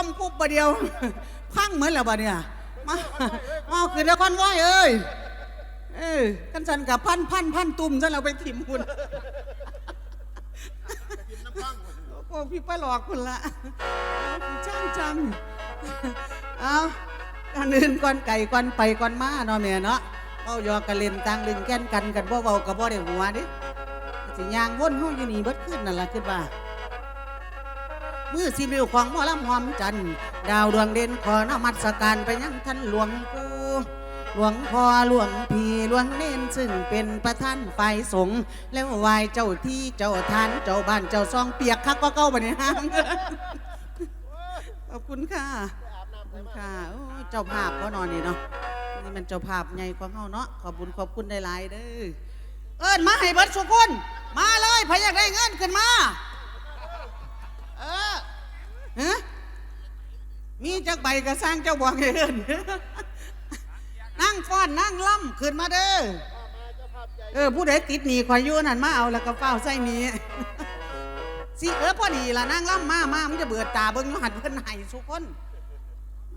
้มปุ๊บประเดียว พังเหมือนแล้วบ่เนี่ยมามาคือนครว้อยเอ้ยเออกันสันกับพันพันพันตุ่มซะเราไปถิ่มคุณโอ้พี่ป้าหลอกคุณละจ้างจังเอาอันอื่นก่อนไก่ก่อนไปก่อนมาเนาะแม่เนาะเอายอกกันเล่นต่างล่นแก่นกันกันบ่เว้ากับบ่ได้หัวดิสิยางวนเฮาอยู่นี่เบิดขึ้นนั่นล่ะคิดว่า มือสิบิวของหมอลำหอมจันทร์ดาวดวงเด่นขอนมัสการไปยังท่านหลวงปู่หลวงพ่อหลวงพี่หลวงเน้นซึ่งเป็นประธานฝ่ายสงฆ์แล้ววายเจ้าที่เจ้าทานเจ้าบ้านเจ้าซองเปียกคักก็เก้าบันี้ฮะขอบคุณค่ะขอบคุณค่ะโอ้เจ้าภาพก็นอนนี่เนาะนี่มันเจ้าภาพใหญ่ของเฮาเนาะขอบคุณขอบคุณได้หลายๆเด้อเอิ้นมาให้เบิดสุกุนมาเลยพยากได้เงินขึ้นมา เออฮะมีจักใบกระสร้างเจ้าบวงเอินนั่งฟ้อนนั่งล่ำขึ้นมาเด้อเออ ผู้ใดติดหนีคอยยู่นั่นมาเอาแล้วก็เฝ้าใส่หนีสิเออพอดีละนั่งล่ำมามามึงจะเบื่อตาเบิ้งอหัดเพิ่นให้สุกคน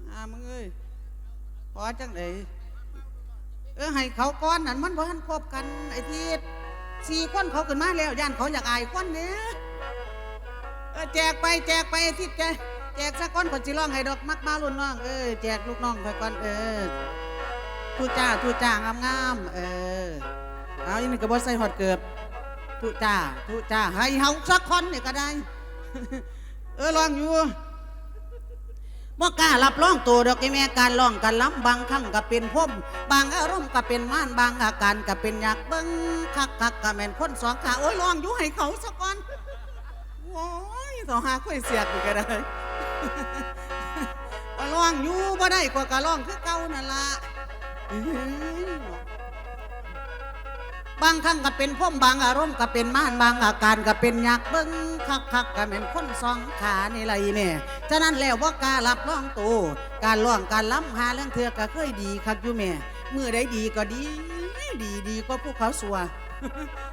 อ่ามึงเอ้ยพอจังไดเออให้เขาก้อนนั่นมันบ่ทันครบกันไอ้ทีสี่คนเขาขึ้นมาแล้วย่านเขาอยากอายคนเนี้ย เออแจกไปแจกไปทิศแจกแจกสักก้อนก่อนจิร้องให้ดอกมักมาลุ่นน้องเออแจกลูกน้องไปก่อนเออทูจ้าทูจ้างามงามเออเอาอีนี่ก็บ่ใส่หอดเกือบทูจ้าทูจ้าให้เฮาสักคนนี่ก็ได้ เออลองอยู่บ่กล้ารับร้องตัวดอกไอ้แม่การร้องการล้ำบางครั้งก็เป็นพมบางอารมณ์ก็เป็นม่านบางอาการก็เป็นอยากเบิ่งคักคักก็แม่นคนสองขาโอ้ยลองอยู่ให้เขาสักก่อน โอ้ยสองหาค่อยเสียกอีกก็ได้ก็ร้องอยู่บ่ได้กว่าก็ร้องคือเก่านั่นล่ะเอ้ยบางครั้งก็เป็นพ่มบางอารมณ์ก็เป็นม่านบางอาการก็เป็นอยากเบิ้งคักคักๆก็เป็นคนสองขานี่ไรแม่ฉะนั้นแล้วว่ากล้ารับร้องโตวการร้องการล้ำหาเรื่องเถื่อก็เคยดีคักอยู่แม่เมื่อใดดีก็ดี ดีดีก็ผู้เขาสัว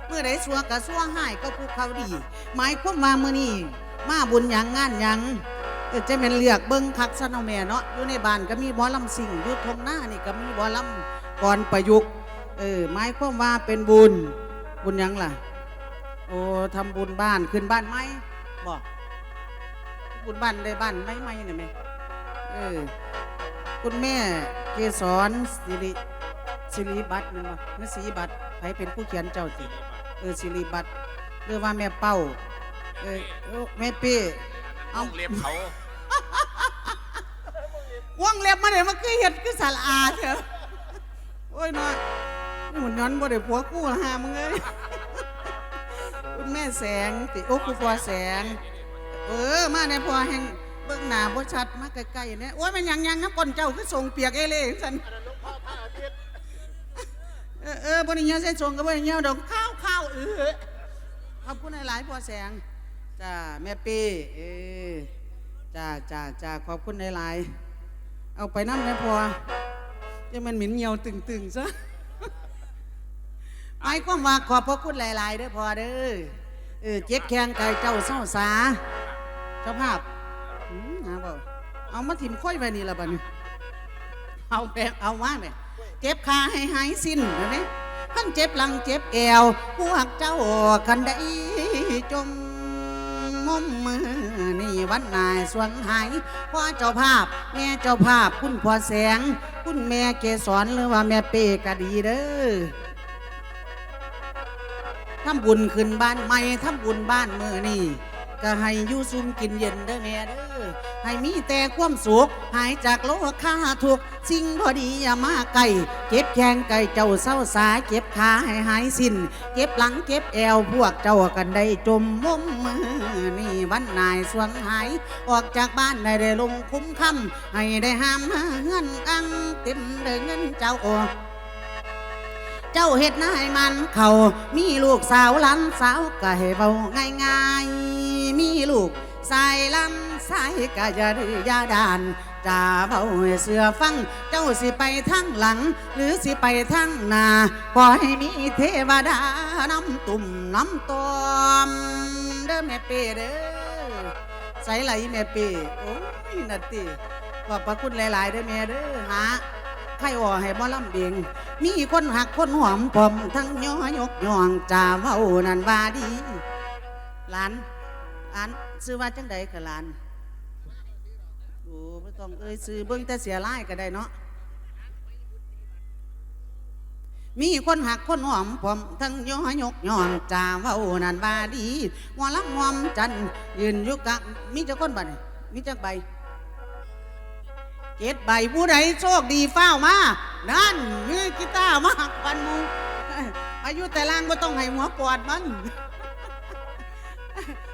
เมื่อใดสัวก็สัวให้ก็ผู้เขาดี หมายความว่ามื้อนี้มาบุญหยังงานหยังเออจะเป็นเลือกเบิ่งคักซะเนาะแม่เนาะอยู่ในบ้านก็มีบอลำสิ่งอยู่ทงหน้านี่ก็มีบอลำก่อนประยุกต์เออหมายความว่าเป็นบุญบุญหยังล่ะ โอ้ทำบุญบ้านขึ้นบ้านไหมบ่บุญบ้านได้บ้านไหมไหมเนี่ยแม่เออคุณแม่เกสรสิริสิริบัตรแม่นบ่แม่ศรีบัตร ใครเป็นผู้เขียนเจ้าสิเออสิริบัตรหรือว่าแม่เป้า เออเออแม่เป้เอาเอาเล็บเขาว่องเล็บมาเดี๋ยวมันคือเห็ดคือสาลอาเถอะโอ้ยน้อยนี่มันย้อนบ่ได้ผัวกู้หามึงเอ้ยคุณแม่แสงติโอ้คุณพ่อแสง เออ มาในพ่อแห่งเบิ่งหน้าบ่ชัดมาใกล้ๆเนี่ยโอ้ยมันยังยังนะก้นเจ้าคือส่งเปียกเอเล่จังซั่น เออเออบ่ได้เหี่ยวใส่ส่งก็บ่ได้เหี่ยดอกข้าวข้าวเออขอบคุณหลายๆพ่อแสงจ้าแม่ปีเออจ้าจ้าจ้าขอบคุณหลายๆเอาไปน้ำได้พอจะมันเหม็นเหี่ยวตึงๆซะไอ้ความว่าขอบพระคุณหลาย ๆเด้อพอเด้อเออเจ็บแข้งไก่เจ้าเศร้าสาเจ้าภาพอืมหาเปล่าเอามาถิ่มค่อยไปนี่ละบัดนี้เอาแบกเอามาแม่ เจ็บขาให้หายสิ้นเห็นไหมขันเจ็บหลังเจ็บแอวพวกเจ้าคันได้จมมุมมือนี่วันนายสวงหายพ่อเจ้าภาพ แม่เจ้าภาพ คุณพ่อแสง คุณแม่เกสรหรือว่าแม่เป้ก็ดีเด้อทำบุญขึ้นบ้านใหม่ทำบุญบ้านมือนี่ ก็ให้อยู่ซุ่มกินเย็นเด้อแม่เด้อให้มีแต่ความสุขหายจากโลกค้าทุกสิ่งพอดีอย่ามาไกลเจ็บแขงไก่เจ้าเศร้าสาเจ็บขาให้หายสิ้นเก็บหลังเก็บแอวพวกเจ้ากันได้จมมุมมือนี่วันนายสวงหาย ออกจากบ้านได้ได้ลงคุ้มคำให้ได้ห้ามเงินอังเต็มได้เงินเจ้าโอเจ้าเฮ็ดนายมันเขามีลูกสาวหลันสาวก็ให้เบาง่ายง่ายๆ มีลูกสายลำสายก็อย่าดื้อยาดานจ่าเบาเสือฟัง เจ้าสิไปทางหลัง หรือสิไปทางหน้าขอให้มีเทวดาน้ำตุ่มน้ำตอมเด้อแม่เป้เด้อใส่ไหลแม่เป้โอ้ยนัดติขอบพระคุณหลายๆเด้อแม่เด้อหาไข่อ่อให้บ่ลำเบงมีคนหักคนหอมปอมทั้งย่อยกย่องจ่าเว้านั่นว่าดีหลาน หลานซื้อว่าจังใดกับหลานโอ้ไม่ต้องเอ้ยซื้อเบิ่งแต่เสียร้ายก็ได้เนาะมีคนหักคนหอมผมทั้งย่อยกย่องจ่าเว่านันบาดีหัวลำหอมจันยืนยู่กับมีจักคนบัดมีจักใบเจ็ดใบผู้ใดโชคดีเฝ้ามานั่นมือกีตาร์มาหักปันมูอายุแต่ล่างก็ต้องให้หัวปวดมัน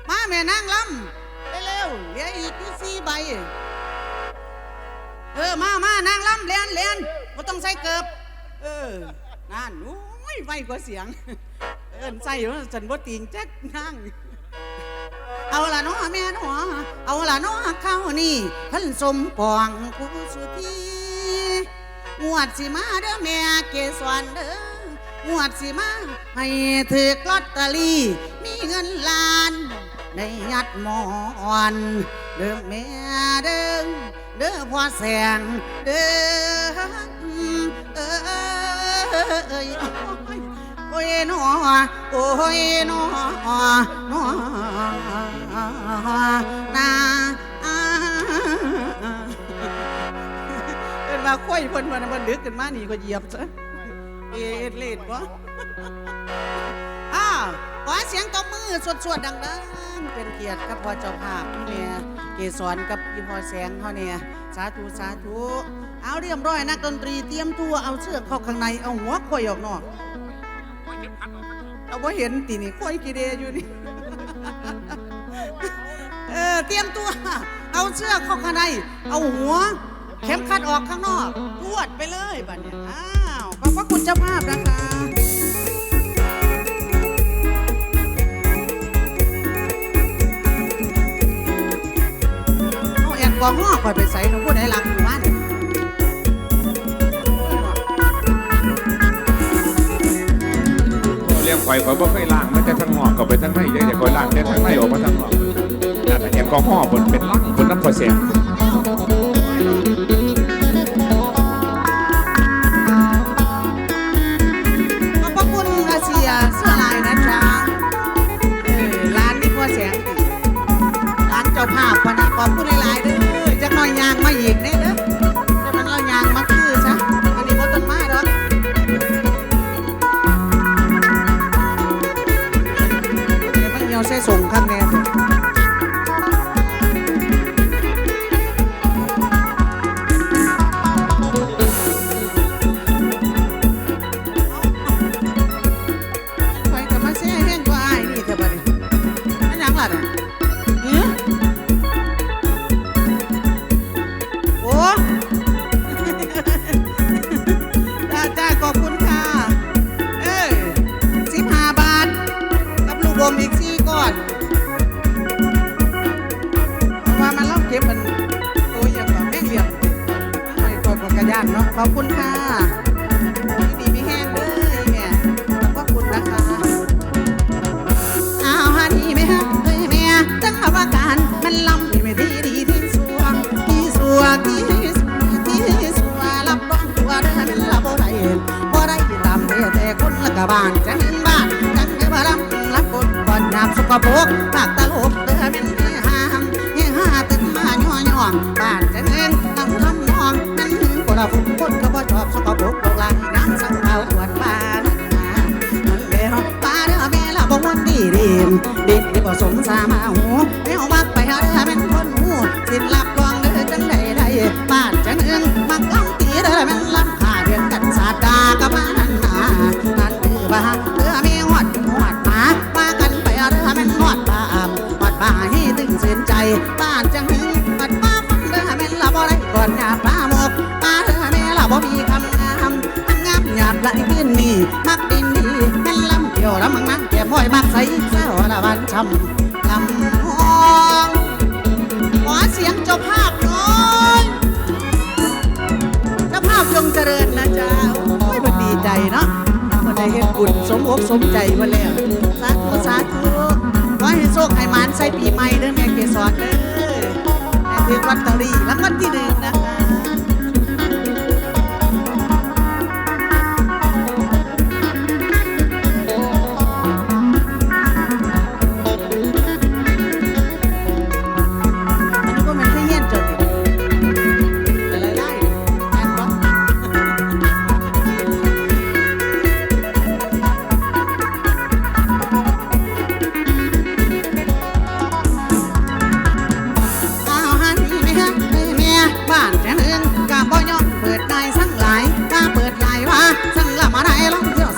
มาแม่นางลำเร็วๆเหลืออีกอยู่สี่ใบ เออ มามานางลำเลียนเลียนก็ต้องใส่เกือบเออนั่นโอ้ยไวกว่าเสียง เอินใส่ว่ฉันบ่ตีงแจ๊กนั่งเอาละเนาะแม่เนาะเอาละเนาะเข้านี่ท่านสมปองผู้สุธีงวดสิมาเด้อแม่เกสรเด้อ งวดสิมา ให้ถือลอตเตอรี่ มีเงินล้านในยัดหมอนเด้อแม่เด้อเด้อพ่อแสงเด้อเอ้ยโอ้ยนอโอ้ยนอนอนาเป็นว่าค่อยเพิ่นมันมันดึกขึ้นมานี่ก็เหยียบซะ เอ็ดเลดวะอ้าวขอเสียงตบมือสวดๆดังๆเป็นเกียรติกับพ่อเจ้าภาพเนี่ยเกสรกับยีพอแสงเขาเนี่ยสาธุสาธุเอาเรียบร้อยนักดนตรีเตรียมตัวเอาเชือกเข้าข้างในเอาหัวค่อยออกนอกเอาว่าเห็นตีนี่ค่อยกีเดอยู่นี่เออเตรียมตัว เอาเชือกเข้าข้างใน เอาหัว เข็มขัดออกข้างนอกรวดไปเลยบัดเนี่ย เอาแอลกอฮอล์คอยไปใส่หนูพูดให้หลังอยู่บ้านเลี้ยงไข่อยข่อยบ่เคยล้างมันแต่ทั้งหอกก็ไปทั้งในเดี๋ยวข่อยล้างแต่ทั้งในออกมาทั้งหอกนั่นน่ะแอลกอฮอล์บนเป็นลังบนน้ำข่อแสง มาอีกเด้ ก็บมันตัวอย่างแบบแม่งเหลี่ยมไม่กดกดกระยานเนาะขอบคุณค่ะโอ้ยดีมีแห้งเลยแม่ขอบคุณนะคะอ้าวฮันนี่แม่ฮะเอ้ยแม่จังหวะการมันลำนี่ไม่ดีดีที่สัวที่สัวที่สัวที่สัวรับรองตัวเด้อมันละบ่ได้บ่ได้ตามเด้แต่คนละกะบ้านจังบ้านจังเบ่ลำรับกดก่อนยามสกปรกปากตลกเด้อมัน คนก็บ่ชอบสกปรกโลกลายน้ำสังเอาอวดบ้านมันเล้วป้าเด้อแม่ละบ่วันดีดีมดีดีบ่สมสามาหูแมวก ลำลำห้องขอเสียงเจ้าภาพน่อยเจ้าภาพจงเจริญนะจ๊ะโอ้ยมันดีใจเนาะมันได้เห็นบุญสมอกสมใจมาแล้วสาธุสาธุขอให้โชคให้หมานใส่ปีใหม่เด้อแม่เกศรเด้อลอตเตอรี่รางวัลที่หนึ่งนะคะ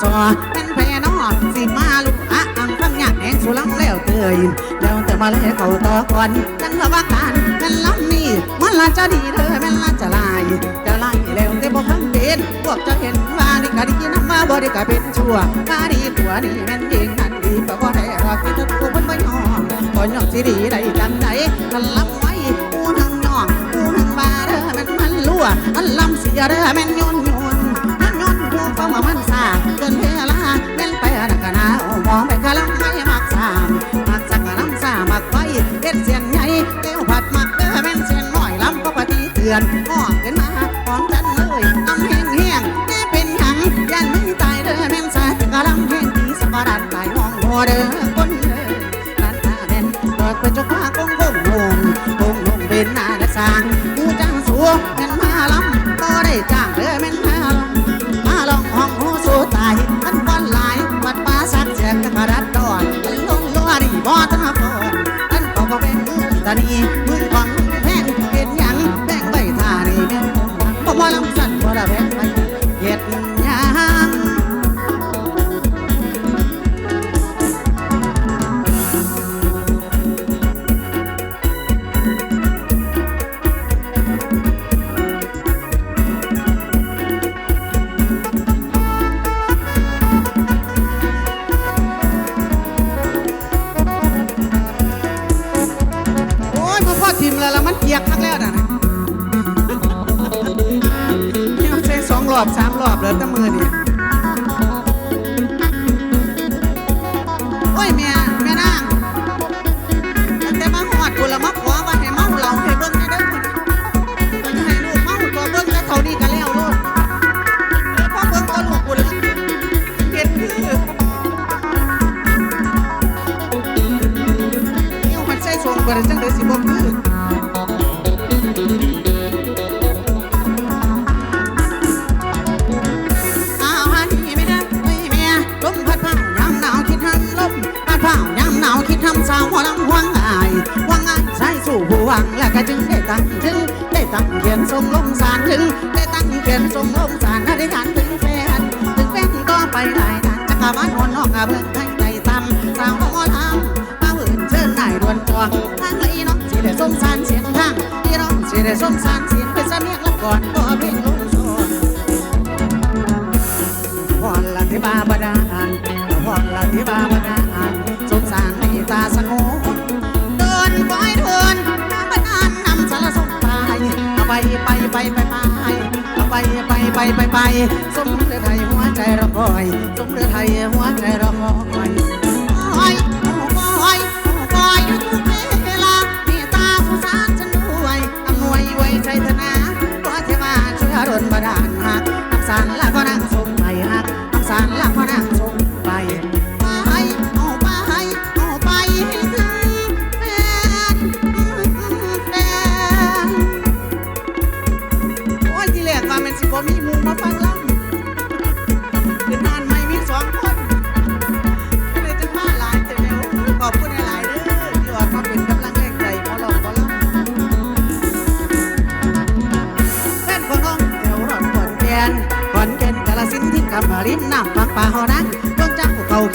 สอเป็นแพนอสิมาลูกอะอังฟังอยากแหงสุลังแล้วเตยแล้วแต่มาเลยเขาต่อก่อนจังละว่าการเป็นลำนี้มันละจะดีเด้อแม่นละจะลายจะลายแล้วแต่บ่ทันเป็นพวกจะเห็นว่านี่ก็ดีน้ำมาบ่ได้ก็เป็นชั่วว่าดีตัวนี่แม่นเองนั่นดีก็บ่ได้รอกที่ตัวกูมันบ่ยอมบ่ยอมสิดีได้จังไดกันลำไว้กูนั่งย่องกูนั่งบาเด้อแม่นมันรั่วอันลำเสียเด้อแม่นยน ก็ปฏิเตือนห้องขึ้น าวคิดทำสาวหมอลำวังอายวังอายใส่สู่ผู้หวังแล้วก็จึงได้ตั้งถึงได้ตั้งเขียนทรงลงสารถึงได้ตั้งเขียนทรงลงสารอธิษฐานถึงแฟนถึงแฟนก็ไปหลายนานจักรวาลนอกอาเบิ่งให้ใจตำสาวหมอลำ เชิญนายดวนจองทางเลยน้องสิได้สมสารเสียงทางพี่น้องสิได้สมสารเสียงเป็นเสมียงละก่อนก็เพลงลงโซนพรละที่บาบดาลพรละที่บาบดาลสมสารในตาสงบเดินปล่อยเดินน้ำบดาลนำสารสมไปเอาไปไปไปไปไปเอาไปไปไปไปไปสมเรือไทยหัวใจราคอยสมเรือไทยหัวใจราคอย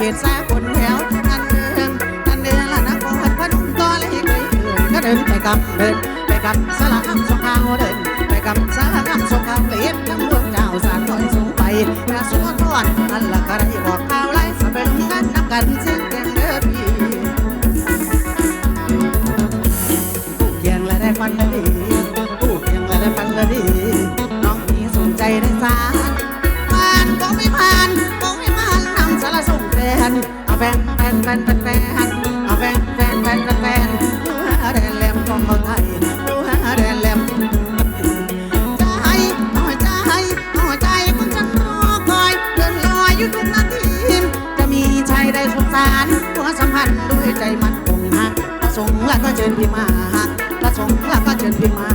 กรเขาเขตสาคนแถวนันเนืองนั่นเนืองละนครพนมก็เลยเคยเดินก็เดินไปกับเดินไปกับสลารคำสงขลาเดินไปกับสลารคำสงขลาเลียบน้ำดวงเจ้าสารลอยสูงไปกระสวทอนอันละก็ได้บอกข่าวไล่สะไปลงกันนับกันเสียงเตียงเด้อพี่ผู้เกียงและได้ฟันละดีผู้เกียงและได้ฟันละดีน้องพี่สนใจได้สารผ่านก็ไม่ผ่า แฟนแฟนแฟนแฟนแฟนแฟนรู้หาแดนแหลมของเขไทยรู้ฮะแดนแหลมใจหัวใจหัวใจคนฉันรอคอยเดินลอยอยู่ทุกนาทีจะมีชายได้สงสารหัวสัมพันธ์ด้วยใจมันคงหักประสงค์แล้วก็เชิญพี่มาหักประสงค์แล้วก็เชิญพี่มา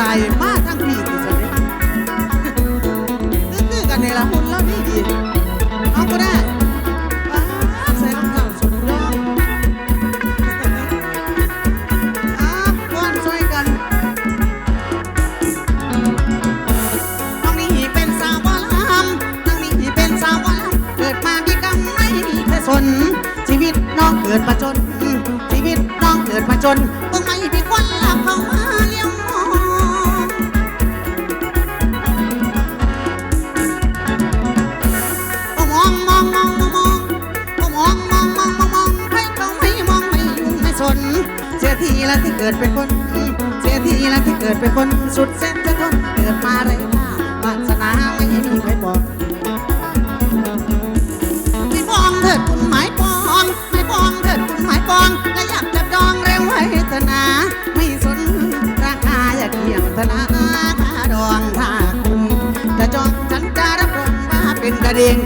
ตายมาทั้งปีที่สุดเลยคือกันในละคนเรานี่ดีเอาก็ได้ใส่องเท้าสุดยอดอาควาช่วยกันน้องนี่เป็นสาววาลน้องนี่เป็นสาววาลเกิดมาพี่กำไม่มีแสนชีวิตน้องเกิดมาจนชีวิตน้องเกิดมาจน ทีละที่เกิดเป็นคนเสียทีละที่เกิดเป็นคนสุดเส้นจะทนเกิดมาไรหน้าศาสนาไม่มีใครบอกไม่ปองเถิดคุณหมายปองไม่ปองเถิดคุณหมายปองและอยากจับดองเร็วไว้ศาสนาไม่สนราคาอย่าเกี่ยงศาสนาค่าดองถ้าคุณจะจองฉันจะรับรองว่าเป็นกระเด้ง